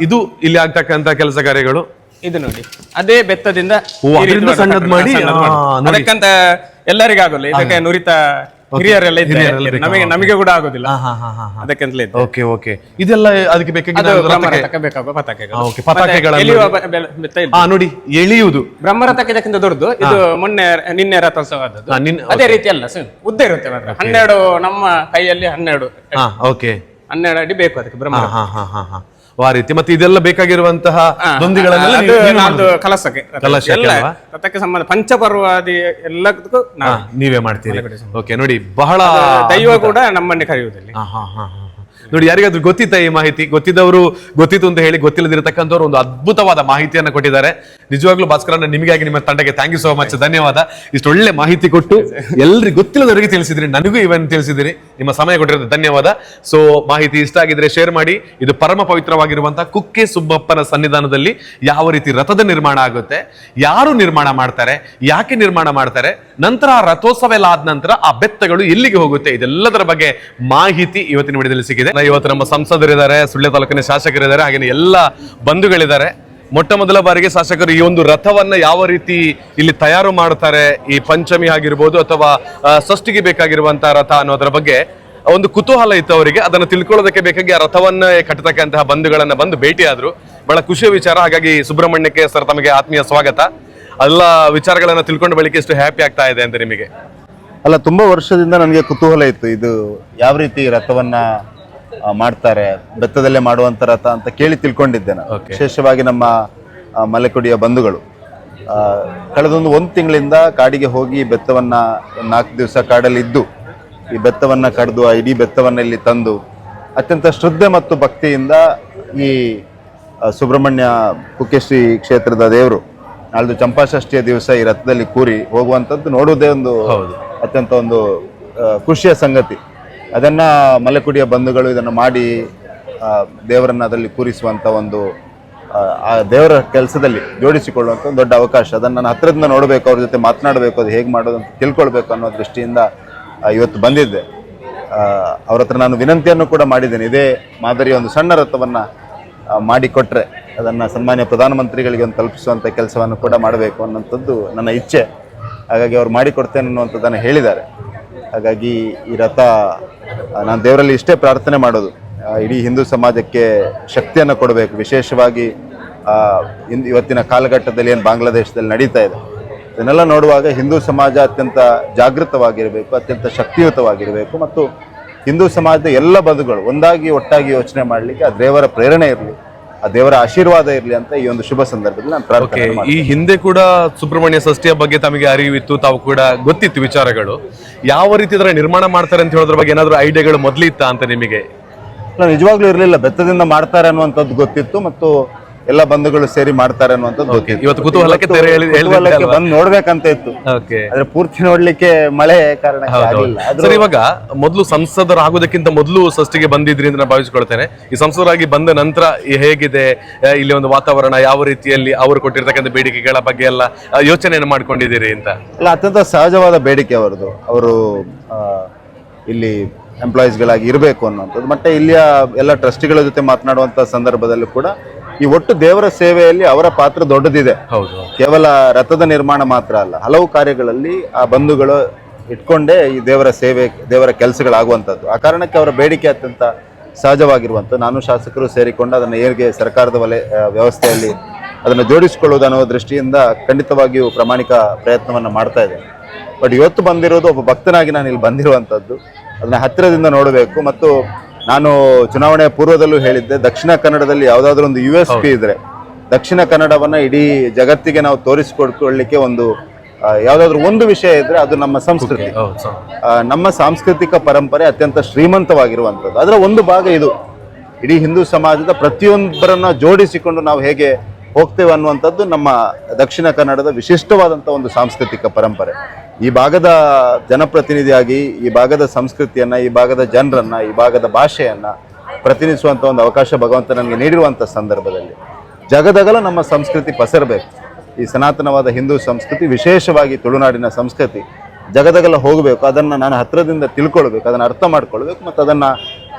ಇದು ಇಲ್ಲಿ ಆಗ್ತಕ್ಕಂತ ಕೆಲಸ ಕಾರ್ಯಗಳು. ಇದು ನೋಡಿ. ಅದೇ ಬೆತ್ತದಿಂದ ಓ, ಈ ರೀತಿ ಅದರಿಂದ. ಸಣ್ಣದ್ ಮಾಡಿ, ಸಣ್ಣದ್ ಆ, ನೋಡಿ. ಅದಕ್ಕಂತ ಎಲ್ಲರಿಗೂ ಆಗೋಲ್ಲ ಇದಕ್ಕೆ ನುರಿತ ಹಿರಿಯರೆಲ್ಲ ಇದ್ದಾರೆ. ಹಿರಿಯರೆಲ್ಲ ಬೇಕಾ? ನಮಗೆ ನಮಗೆ ಕೂಡ ಆಗೋದಿಲ್ಲ. ಹಾ ಹಾ ಹಾ ಹಾ ಅದಕ್ಕೆಂತಲೇ ಓಕೆ ಓಕೆ ಇದೆಲ್ಲ ಅದಕ್ಕೆ ಅದು ಬೇಕಾಗಿದ್ದ ಬ್ರಹ್ಮರಥಕ್ಕೆ ಬೇಕಾಗುವ ಪತಾಕೆಗಳು. ಆ, okay, ಪತಾಕೆಗಳನ್ನು ಮತ್ತೆ ಎಳೆಯುವ ಬೆ- ಬೆಲ- ಬೆತ್ತ ಇಲ್ಲ. ಹಾ ನೋಡಿ ಎಳೆಯುವುದು. ಬ್ರಹ್ಮರಥಕ್ಕೆ ಇದಕ್ಕಿಂತ ದೊಡ್ಡದು. ಇದು ಮೊನ್ನೆ ನಿನ್ನೆ ರಥೋತ್ಸವ ಆದದ್ದು ಹಾ, ನಿನ್ನೆ- ಅದೇ ರೀತಿ ಅಲ್ಲ ಸರ್ ಉದ್ದ ಇರುತ್ತೆ ಮಾತ್ರ. ಹನ್ನೆರಡು ನಮ್ಮ ಕೈಯಲ್ಲಿ ಹನ್ನೆರಡು. ಹಾ ಓಕೆ ಹನ್ನೆರಡು ಅಡಿ ಬೇಕು ಅದಕ್ಕೆ ಬ್ರಹ್ಮ ಹಾ ಹಾ ಹಾ ಹಾ ಹಾ. ಆ ರೀತಿ. ಮತ್ತೆ ಇದೆಲ್ಲ ಬೇಕಾಗಿರುವಂತಹ ಕಲಸಕ್ಕೆ? ರಥಕ್ಕೆ ಸಂಬಂಧ ಪಂಚಪರ್ವಾದಿ ಎಲ್ಲದಕ್ಕೂ ನೀವೇ ಮಾಡ್ತೀರಿ. ಓಕೆ ನೋಡಿ ಬಹಳ ದೈವ ಕೂಡ ನಮ್ಮನ್ನೇ ಕರೆಯುವುದಿಲ್ಲ. ನೋಡಿ ಯಾರಿಗಾದ್ರೂ ಗೊತ್ತಿತ್ತ ಈ ಮಾಹಿತಿ? ಗೊತ್ತಿದ್ದವರು ಗೊತ್ತಿತ್ತು ಅಂತ ಹೇಳಿ ಗೊತ್ತಿಲ್ಲದಿರತಕ್ಕಂಥವ್ರು ಒಂದು ಅದ್ಭುತವಾದ ಮಾಹಿತಿಯನ್ನು ಕೊಟ್ಟಿದ್ದಾರೆ. ನಿಜವಾಗ್ಲೂ ಭಾಸ್ಕರಣ್ಣ, ನಿಮಗಾಗಿ ನಿಮ್ಮ ತಂಡಕ್ಕೆ ಥ್ಯಾಂಕ್ ಯು ಸೋ ಮಚ್ ಧನ್ಯವಾದ. ಇಷ್ಟು ಒಳ್ಳೆ ಮಾಹಿತಿ ಕೊಟ್ಟು ಎಲ್ರಿಗೂ ಗೊತ್ತಿಲ್ಲದವರಿಗೆ ತಿಳಿಸಿದ್ರಿ, ನನಗೂ ಇವನ್ ತಿಳಿಸಿದಿರಿ. ನಿಮ್ಮ ಸಮಯ ಕೊಟ್ಟಿರೋದು ಧನ್ಯವಾದ. ಸೊ ಮಾಹಿತಿ ಇಷ್ಟ ಆಗಿದ್ರೆ ಶೇರ್ ಮಾಡಿ. ಇದು ಪರಮ ಪವಿತ್ರವಾಗಿರುವಂತಹ ಕುಕ್ಕೆ ಸುಬ್ಬಪ್ಪನ ಸನ್ನಿಧಾನದಲ್ಲಿ ಯಾವ ರೀತಿ ರಥದ ನಿರ್ಮಾಣ ಆಗುತ್ತೆ, ಯಾರು ನಿರ್ಮಾಣ ಮಾಡ್ತಾರೆ, ಯಾಕೆ ನಿರ್ಮಾಣ ಮಾಡ್ತಾರೆ, ನಂತರ ಆ ರಥೋತ್ಸವ ಎಲ್ಲ ಆದ ನಂತರ ಆ ಬೆತ್ತಗಳು ಎಲ್ಲಿಗೆ ಹೋಗುತ್ತೆ, ಇದೆಲ್ಲದರ ಬಗ್ಗೆ ಮಾಹಿತಿ ಇವತ್ತಿನ ವಿಡಿಯೋದಲ್ಲಿ ಸಿಕ್ಕಿದೆ. ಇವತ್ತು ನಮ್ಮ ಸಂಸದರಿದ್ದಾರೆ, ಸುಳ್ಯ ತಾಲೂಕಿನ ಶಾಸಕರಿದ್ದಾರೆ ಹಾಗೆ ಎಲ್ಲ ಬಂಧುಗಳಿದ್ದಾರೆ. ಮೊಟ್ಟ ಮೊದಲ ಬಾರಿಗೆ ಶಾಸಕರು ಈ ಒಂದು ರಥವನ್ನ ಯಾವ ರೀತಿ ಇಲ್ಲಿ ತಯಾರು ಮಾಡ್ತಾರೆ ಈ ಪಂಚಮಿ ಆಗಿರ್ಬೋದು ಅಥವಾ ಷಷ್ಠಿಗೆ ಬೇಕಾಗಿರುವಂತಹ ರಥ ಅನ್ನೋದರ ಬಗ್ಗೆ ಒಂದು ಕುತೂಹಲ ಇತ್ತು ಅವರಿಗೆ. ಅದನ್ನು ತಿಳ್ಕೊಳ್ಳೋದಕ್ಕೆ ಬೇಕಾಗಿ ಆ ರಥವನ್ನ ಕಟ್ಟತಕ್ಕಂತಹ ಬಂಧುಗಳನ್ನ ಬಂದು ಭೇಟಿಯಾದ್ರು. ಬಹಳ ಖುಷಿಯ ವಿಚಾರ. ಹಾಗಾಗಿ ಸುಬ್ರಹ್ಮಣ್ಯಕ್ಕೆ ಸರ್ ತಮಗೆ ಆತ್ಮೀಯ ಸ್ವಾಗತ. ಎಲ್ಲ ವಿಚಾರಗಳನ್ನ ತಿಳ್ಕೊಂಡು ಬಳಿಕ ಎಷ್ಟು ಹ್ಯಾಪಿ ಆಗ್ತಾ ಇದೆ ಅಂತ ನಿಮಗೆ. ಅಲ್ಲ, ತುಂಬಾ ವರ್ಷದಿಂದ ನನಗೆ ಕುತೂಹಲ ಇತ್ತು. ಇದು ಯಾವ ರೀತಿ ರಥವನ್ನ ಮಾಡ್ತಾರೆ ಬೆತ್ತದಲ್ಲೇ ಮಾಡುವಂತ ರಥ ಅಂತ ಕೇಳಿ ತಿಳ್ಕೊಂಡಿದ್ದೆ ನಾನು. ವಿಶೇಷವಾಗಿ ನಮ್ಮ ಮಲೆಕುಡಿಯ ಬಂಧುಗಳು. ಆ, ಕಳೆದೊಂದು ಒಂದು ತಿಂಗಳಿಂದ ಕಾಡಿಗೆ ಹೋಗಿ ಬೆತ್ತವನ್ನ ನಾಲ್ಕು ದಿವಸ ಕಾಡಲ್ಲಿ ಇದ್ದು ಈ ಬೆತ್ತವನ್ನ ಕಡಿದು ಆ ಇಡೀ ಬೆತ್ತವನ್ನ ಇಲ್ಲಿ ತಂದು ಅತ್ಯಂತ ಶ್ರದ್ಧೆ ಮತ್ತು ಭಕ್ತಿಯಿಂದ ಈ ಸುಬ್ರಹ್ಮಣ್ಯ ಕುಕ್ಕೆಶ್ರೀ ಕ್ಷೇತ್ರದ ದೇವರು ನಾಳ್ದು ಚಂಪಾಷಷ್ಠಿಯ ದಿವಸ ಈ ರಥದಲ್ಲಿ ಕೂರಿ ಹೋಗುವಂಥದ್ದು ನೋಡುವುದೇ ಒಂದು ಅತ್ಯಂತ ಒಂದು ಖುಷಿಯ ಸಂಗತಿ. ಅದನ್ನ ಮಲೆಕುಡಿಯ ಬಂಧುಗಳು ಇದನ್ನು ಮಾಡಿ ದೇವರನ್ನ ಅದರಲ್ಲಿ ಕೂರಿಸುವಂತ ಒಂದು ಆ, ದೇವರ ಕೆಲಸದಲ್ಲಿ ಜೋಡಿಸಿಕೊಳ್ಳುವಂತ ಒಂದು ದೊಡ್ಡ ಅವಕಾಶ. ಅದನ್ನು ನಾನು ಹತ್ತಿರದಿಂದ ನೋಡಬೇಕು ಅವ್ರ ಜೊತೆ ಮಾತನಾಡಬೇಕು ಅದು ಹೇಗೆ ಮಾಡೋದು ಅಂತ ತಿಳ್ಕೊಳ್ಬೇಕು ಅನ್ನೋ ದೃಷ್ಟಿಯಿಂದ ಇವತ್ತು ಬಂದಿದ್ದೆ. ಅವ್ರ ಹತ್ರ ನಾನು ವಿನಂತಿಯನ್ನು ಕೂಡ ಮಾಡಿದ್ದೇನೆ. ಇದೇ ಮಾದರಿಯ ಒಂದು ಸಣ್ಣ ರಥವನ್ನ ಮಾಡಿಕೊಟ್ರೆ ಅದನ್ನ ಸನ್ಮಾನ್ಯ ಪ್ರಧಾನಮಂತ್ರಿಗಳಿಗೆ ಒಂದು ತಲುಪಿಸುವಂಥ ಕೆಲಸವನ್ನು ಕೂಡ ಮಾಡಬೇಕು ಅನ್ನೋಂಥದ್ದು ನನ್ನ ಇಚ್ಛೆ. ಹಾಗಾಗಿ ಅವ್ರು ಮಾಡಿಕೊಡ್ತೇನೆ ಅನ್ನುವಂಥದ್ದನ್ನು ಹೇಳಿದ್ದಾರೆ. ಹಾಗಾಗಿ ಈ ರಥ ನಾನು ದೇವರಲ್ಲಿ ಇಷ್ಟೇ ಪ್ರಾರ್ಥನೆ ಮಾಡೋದು. ಇಡೀ ಹಿಂದೂ ಸಮಾಜಕ್ಕೆ ಶಕ್ತಿಯನ್ನು ಕೊಡಬೇಕು. ವಿಶೇಷವಾಗಿ ಇವತ್ತಿನ ಕಾಲಘಟ್ಟದಲ್ಲಿ ಏನು ಬಾಂಗ್ಲಾದೇಶದಲ್ಲಿ ನಡೀತಾ ಇದೆ. ಇದನ್ನೆಲ್ಲ ನೋಡುವಾಗ ಹಿಂದೂ ಸಮಾಜ ಅತ್ಯಂತ ಜಾಗೃತವಾಗಿರಬೇಕು, ಅತ್ಯಂತ ಶಕ್ತಿಯುತವಾಗಿರಬೇಕು ಮತ್ತು ಹಿಂದೂ ಸಮಾಜದ ಎಲ್ಲ ಬದುಗಳು ಒಂದಾಗಿ ಒಟ್ಟಾಗಿ ಯೋಚನೆ ಮಾಡಲಿಕ್ಕೆ ಆ ದೇವರ ಪ್ರೇರಣೆ ಇರಲಿ. ಆ ದೇವರ ಆಶೀರ್ವಾದ ಇರಲಿ ಅಂತ ಈ ಒಂದು ಶುಭ ಸಂದರ್ಭದಲ್ಲಿ ನಾನು ಪ್ರಾರ್ಥನೆ ಮಾಡ್ತೀನಿ. ಈ ಹಿಂದೆ ಕೂಡ ಸುಬ್ರಹ್ಮಣ್ಯ ಷಷ್ಠಿಯ ಬಗ್ಗೆ ತಮಗೆ ಅರಿವಿತ್ತು ತಾವು ಕೂಡ ಗೊತ್ತಿತ್ತು ವಿಚಾರಗಳು. ಯಾವ ರೀತಿ ಇದರ ನಿರ್ಮಾಣ ಮಾಡ್ತಾರೆ ಅಂತ ಹೇಳೋದ್ರ ಬಗ್ಗೆ ಏನಾದರೂ ಐಡಿಯಾಗಳು ಮೊದಲಿತ್ತ ಅಂತ ನಿಮಗೆ? ಇಲ್ಲ ನಿಜವಾಗ್ಲೂ ಇರಲಿಲ್ಲ. ಬೆತ್ತದಿಂದ ಮಾಡ್ತಾರೆ ಅನ್ನುವಂಥದ್ದು ಗೊತ್ತಿತ್ತು ಮತ್ತು ಎಲ್ಲ ಬಂಧುಗಳು ಸೇರಿ ಮಾಡ್ತಾರೆ ಅನ್ನುವಂಥದ್ದು ಇವತ್ತು ಕುತೂಹಲಕ್ಕೆ ತೆರೆ ಎಳಿ- ಕುತೂಹಲಕ್ಕೆ ಅಲ್ವಾ? ಬಂದು ನೋಡ್ಬೇಕಂತ ಇತ್ತು. ಓಕೆ ಆದ್ರೆ ಪೂರ್ತಿ ನೋಡ್ಲಿಕ್ಕೆ ಮಳೆ ಕಾರಣ ಆಗಿಲ್ಲ. ಸರ್ ಇವಾಗ ಮೊದಲು ಸಂಸದರಾಗೋದಕ್ಕಿಂತ ಮೊದಲು ಸಷ್ಟಿಗೆ ಬಂದಿದ್ರಿ ಅಂತ ನಾನು ಭಾವಿಸ್ಕೊಳ್ತೇನೆ. ಈ ಸಂಸದರಾಗಿ ಬಂದ ನಂತರ ಈ ಹೇಗಿದೆ ಆ, ಇಲ್ಲಿ ಒಂದು ವಾತಾವರಣ ಯಾವ ರೀತಿಯಲ್ಲಿ ಅವರು ಕೊಟ್ಟಿರ್ತಕ್ಕಂಥ ಬೇಡಿಕೆಗಳ ಬಗ್ಗೆ ಎಲ್ಲ ಆ, ಯೋಚನೆಯನ್ನು ಮಾಡ್ಕೊಂಡಿದ್ದೀರಿ ಅಂತ? ಅಲ್ಲ ಅತ್ಯಂತ ಸಹಜವಾದ ಬೇಡಿಕೆ ಅವರದು ಅವರು ಆ, ಇಲ್ಲಿ ಎಂಪ್ಲಾಯೀಸ್ಗಳಾಗಿ ಇರಬೇಕು ಅನ್ನುವಂಥದ್ದು. ಮತ್ತೆ ಇಲ್ಲಿಯ ಎಲ್ಲ ಟ್ರಸ್ಟಿಗಳ ಜೊತೆ ಮಾತನಾಡುವಂಥ ಸಂದರ್ಭದಲ್ಲೂ ಕೂಡ ಈ ಒಟ್ಟು ದೇವರ ಸೇವೆಯಲ್ಲಿ ಅವರ ಪಾತ್ರ ದೊಡ್ಡದಿದೆ. ಹೌದು. ಕೇವಲ ರಥದ ನಿರ್ಮಾಣ ಮಾತ್ರ ಅಲ್ಲ ಹಲವು ಕಾರ್ಯಗಳಲ್ಲಿ ಆ ಬಂಧುಗಳು ಇಟ್ಕೊಂಡೇ ಈ ದೇವರ ಸೇವೆ ದೇವರ ಕೆಲಸಗಳಾಗುವಂಥದ್ದು. ಆ ಕಾರಣಕ್ಕೆ ಅವರ ಬೇಡಿಕೆ ಅತ್ಯಂತ ಸಹಜವಾಗಿರುವಂಥ ನಾನು ಶಾಸಕರು ಸೇರಿಕೊಂಡು ಅದನ್ನು ಹೇಗೆ ಸರ್ಕಾರದ ವಲಯ ವ್ಯವಸ್ಥೆಯಲ್ಲಿ ಅದನ್ನು ಜೋಡಿಸಿಕೊಳ್ಳುವುದು ಅನ್ನೋ ದೃಷ್ಟಿಯಿಂದ ಖಂಡಿತವಾಗಿಯೂ ಪ್ರಾಮಾಣಿಕ ಪ್ರಯತ್ನವನ್ನು ಮಾಡ್ತಾ ಇದೆ ಬಟ್ ಇವತ್ತು ಬಂದಿರೋದು ಒಬ್ಬ ಭಕ್ತನಾಗಿ ನಾನು ಇಲ್ಲಿ ಬಂದಿರುವಂಥದ್ದು. ಅದನ್ನ ಹತ್ತಿರದಿಂದ ನೋಡಬೇಕು ಮತ್ತು ನಾನು ಚುನಾವಣೆ ಪೂರ್ವದಲ್ಲೂ ಹೇಳಿದ್ದೆ ದಕ್ಷಿಣ ಕನ್ನಡದಲ್ಲಿ ಯಾವುದಾದ್ರೂ ಒಂದು ಯು ಎಸ್ ಪಿ ಇದ್ರೆ ದಕ್ಷಿಣ ಕನ್ನಡವನ್ನ ಇಡೀ ಜಗತ್ತಿಗೆ ನಾವು ತೋರಿಸಿಕೊಡ್ಕೊಳ್ಳಿಕ್ಕೆ ಒಂದು ಯಾವುದಾದ್ರೂ ಒಂದು ವಿಷಯ ಇದ್ರೆ ಅದು ನಮ್ಮ ಸಂಸ್ಕೃತಿ. ನಮ್ಮ ಸಾಂಸ್ಕೃತಿಕ ಪರಂಪರೆ ಅತ್ಯಂತ ಶ್ರೀಮಂತವಾಗಿರುವಂಥದ್ದು. ಅದರ ಒಂದು ಭಾಗ ಇದು. ಇಡೀ ಹಿಂದೂ ಸಮಾಜದ ಪ್ರತಿಯೊಬ್ಬರನ್ನ ಜೋಡಿಸಿಕೊಂಡು ನಾವು ಹೇಗೆ ಹೋಗ್ತೇವೆ ಅನ್ನುವಂಥದ್ದು ನಮ್ಮ ದಕ್ಷಿಣ ಕನ್ನಡದ ವಿಶಿಷ್ಟವಾದಂಥ ಒಂದು ಸಾಂಸ್ಕೃತಿಕ ಪರಂಪರೆ. ಈ ಭಾಗದ ಜನಪ್ರತಿನಿಧಿಯಾಗಿ, ಈ ಭಾಗದ ಸಂಸ್ಕೃತಿಯನ್ನು, ಈ ಭಾಗದ ಜನರನ್ನು, ಈ ಭಾಗದ ಭಾಷೆಯನ್ನು ಪ್ರತಿನಿಧಿಸುವಂಥ ಒಂದು ಅವಕಾಶ ಭಗವಂತ ನನಗೆ ನೀಡಿರುವಂಥ ಸಂದರ್ಭದಲ್ಲಿ. ಜಗದಗಲ ನಮ್ಮ ಸಂಸ್ಕೃತಿ ಪಸರಬೇಕು. ಈ ಸನಾತನವಾದ ಹಿಂದೂ ಸಂಸ್ಕೃತಿ, ವಿಶೇಷವಾಗಿ ತುಳುನಾಡಿನ ಸಂಸ್ಕೃತಿ ಜಗದಗಲ ಹೋಗಬೇಕು. ಅದನ್ನು ನಾನು ಹತ್ತಿರದಿಂದ ತಿಳ್ಕೊಳ್ಬೇಕು, ಅದನ್ನು ಅರ್ಥ ಮಾಡ್ಕೊಳ್ಬೇಕು ಮತ್ತು ಅದನ್ನು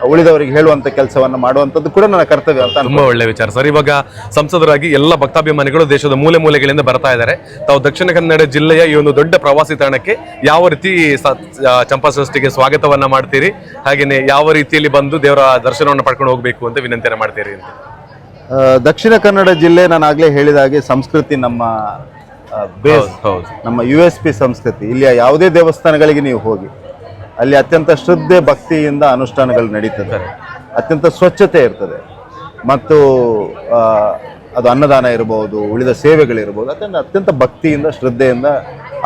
ಉಳಿದವರಿಗೆ ಹೇಳುವಂತ ಕೆಲಸವನ್ನ ಮಾಡುವಂತದ್ದು ಕೂಡ ನನ್ನ ಕರ್ತವ್ಯ ಅಂತ ತುಂಬಾ ಒಳ್ಳೆ ವಿಚಾರ. ಸರ್ ಇವಾಗ ಸಂಸದರಾಗಿ ಎಲ್ಲ ಭಕ್ತಾಭಿಮಾನಿಗಳು ದೇಶದ ಮೂಲೆ ಮೂಲೆಗಳಿಂದ ಬರ್ತಾ ಇದ್ದಾರೆ. ತಾವು ದಕ್ಷಿಣ ಕನ್ನಡ ಜಿಲ್ಲೆಯ ಈ ಒಂದು ದೊಡ್ಡ ಪ್ರವಾಸಿ ತಾಣಕ್ಕೆ ಯಾವ ರೀತಿ ಚಂಪಾ ಸೃಷ್ಟಿಗೆ ಸ್ವಾಗತವನ್ನ ಮಾಡ್ತೀರಿ? ಹಾಗೇನೆ ಯಾವ ರೀತಿಯಲ್ಲಿ ಬಂದು ದೇವರ ದರ್ಶನವನ್ನು ಪಡ್ಕೊಂಡು ಹೋಗ್ಬೇಕು ಅಂತ ವಿನಂತಿಯನ್ನು ಮಾಡ್ತೀರಿ ಅಂತ. ದಕ್ಷಿಣ ಕನ್ನಡ ಜಿಲ್ಲೆ ನಾನು ಆಗಲೇ ಹೇಳಿದ ಹಾಗೆ ಸಂಸ್ಕೃತಿ ನಮ್ಮ ಬೇಸ್ ನಮ್ಮ ಯು ಎಸ್ ಪಿ ಸಂಸ್ಕೃತಿ. ಇಲ್ಲಿಯ ಯಾವುದೇ ದೇವಸ್ಥಾನಗಳಿಗೆ ನೀವು ಹೋಗಿ ಅಲ್ಲಿ ಅತ್ಯಂತ ಶ್ರದ್ಧೆ ಭಕ್ತಿಯಿಂದ ಅನುಷ್ಠಾನಗಳು ನಡೀತದೆ. ಅತ್ಯಂತ ಸ್ವಚ್ಛತೆ ಇರ್ತದೆ. ಮತ್ತು ಅದು ಅನ್ನದಾನ ಇರಬಹುದು ಉಳಿದ ಸೇವೆಗಳಿರ್ಬೋದು ಅತ್ಯಂತ ಅತ್ಯಂತ ಭಕ್ತಿಯಿಂದ ಶ್ರದ್ಧೆಯಿಂದ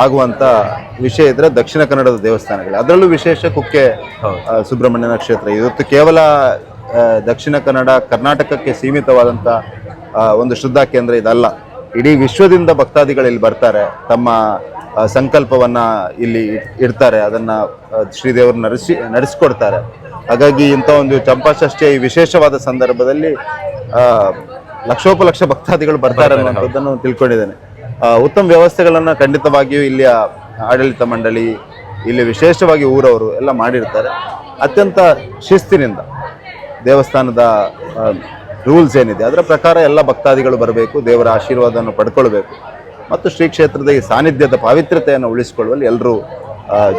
ಆಗುವಂಥ ವಿಷಯ ಇದ್ರೆ ದಕ್ಷಿಣ ಕನ್ನಡದ ದೇವಸ್ಥಾನಗಳು. ಅದರಲ್ಲೂ ವಿಶೇಷ ಕುಕ್ಕೆ ಸುಬ್ರಹ್ಮಣ್ಯನ ಕ್ಷೇತ್ರ. ಇವತ್ತು ಕೇವಲ ದಕ್ಷಿಣ ಕನ್ನಡ ಕರ್ನಾಟಕಕ್ಕೆ ಸೀಮಿತವಾದಂಥ ಒಂದು ಶ್ರದ್ಧಾ ಕೇಂದ್ರ ಇದಲ್ಲ. ಇಡೀ ವಿಶ್ವದಿಂದ ಭಕ್ತಾದಿಗಳು ಇಲ್ಲಿ ಬರ್ತಾರೆ. ತಮ್ಮ ಸಂಕಲ್ಪವನ್ನ ಇಲ್ಲಿ ಇಡ್ತಾರೆ ಅದನ್ನ ಶ್ರೀದೇವರು ನಡೆಸಿ ನಡೆಸಿಕೊಡ್ತಾರೆ. ಹಾಗಾಗಿ ಇಂಥ ಒಂದು ಚಂಪಾಷಷ್ಠಿಯ ಈ ವಿಶೇಷವಾದ ಸಂದರ್ಭದಲ್ಲಿ ಲಕ್ಷೋಪಲಕ್ಷ ಭಕ್ತಾದಿಗಳು ಬರ್ತಾರೆ ಅನ್ನುವಂಥದ್ದನ್ನು ತಿಳ್ಕೊಂಡಿದ್ದೇನೆ. ಉತ್ತಮ ವ್ಯವಸ್ಥೆಗಳನ್ನ ಖಂಡಿತವಾಗಿಯೂ ಇಲ್ಲಿಯ ಆಡಳಿತ ಮಂಡಳಿ ಇಲ್ಲಿ ವಿಶೇಷವಾಗಿ ಊರವರು ಎಲ್ಲ ಮಾಡಿರ್ತಾರೆ. ಅತ್ಯಂತ ಶಿಸ್ತಿನಿಂದ ದೇವಸ್ಥಾನದ ರೂಲ್ಸ್ ಏನಿದೆ ಅದರ ಪ್ರಕಾರ ಎಲ್ಲ ಭಕ್ತಾದಿಗಳು ಬರಬೇಕು ದೇವರ ಆಶೀರ್ವಾದವನ್ನು ಪಡ್ಕೊಳ್ಬೇಕು. ಮತ್ತು ಶ್ರೀ ಕ್ಷೇತ್ರದ ಈ ಸಾನ್ನಿಧ್ಯದ ಪಾವಿತ್ರ್ಯತೆಯನ್ನು ಉಳಿಸಿಕೊಳ್ಳುವಲ್ಲಿ ಎಲ್ಲರೂ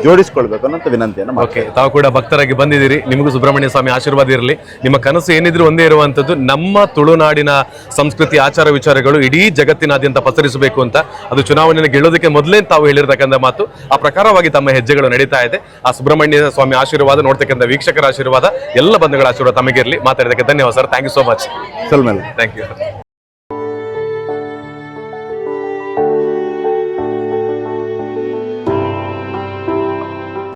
ಜೋಡಿಸ್ಕೊಳ್ಬೇಕು ಅನ್ನೋ ವಿನಂತಿಯನ್ನು. ಓಕೆ ತಾವು ಕೂಡ ಭಕ್ತರಾಗಿ ಬಂದಿದ್ದೀರಿ. ನಿಮಗೂ ಸುಬ್ರಹ್ಮಣ್ಯ ಸ್ವಾಮಿ ಆಶೀರ್ವಾದ ಇರಲಿ. ನಿಮ್ಮ ಕನಸು ಏನಿದ್ರು ಒಂದೇ ಇರುವಂಥದ್ದು ನಮ್ಮ ತುಳುನಾಡಿನ ಸಂಸ್ಕೃತಿ ಆಚಾರ ವಿಚಾರಗಳು ಇಡೀ ಜಗತ್ತಿನಾದ್ಯಂತ ಪಸರಿಸಬೇಕು ಅಂತ. ಅದು ಚುನಾವಣೆಯನ್ನು ಗೆಲ್ಲೋದಕ್ಕೆ ಮೊದಲೇ ತಾವು ಹೇಳಿರ್ತಕ್ಕಂಥ ಮಾತು. ಆ ಪ್ರಕಾರವಾಗಿ ತಮ್ಮ ಹೆಜ್ಜೆಗಳು ನಡೀತಾ ಇದೆ. ಆ ಸುಬ್ರಹ್ಮಣ್ಯ ಸ್ವಾಮಿ ಆಶೀರ್ವಾದ ನೋಡ್ತಕ್ಕಂಥ ವೀಕ್ಷಕರ ಆಶೀರ್ವಾದ ಎಲ್ಲ ಬಂಧುಗಳ ಆಶೀರ್ವಾದ ತಮಗಿರಲಿ. ಮಾತಾಡೋದಕ್ಕೆ ಧನ್ಯವಾದ sir. Thank you so much ಸಲ್ಮೇಲೆ. Thank you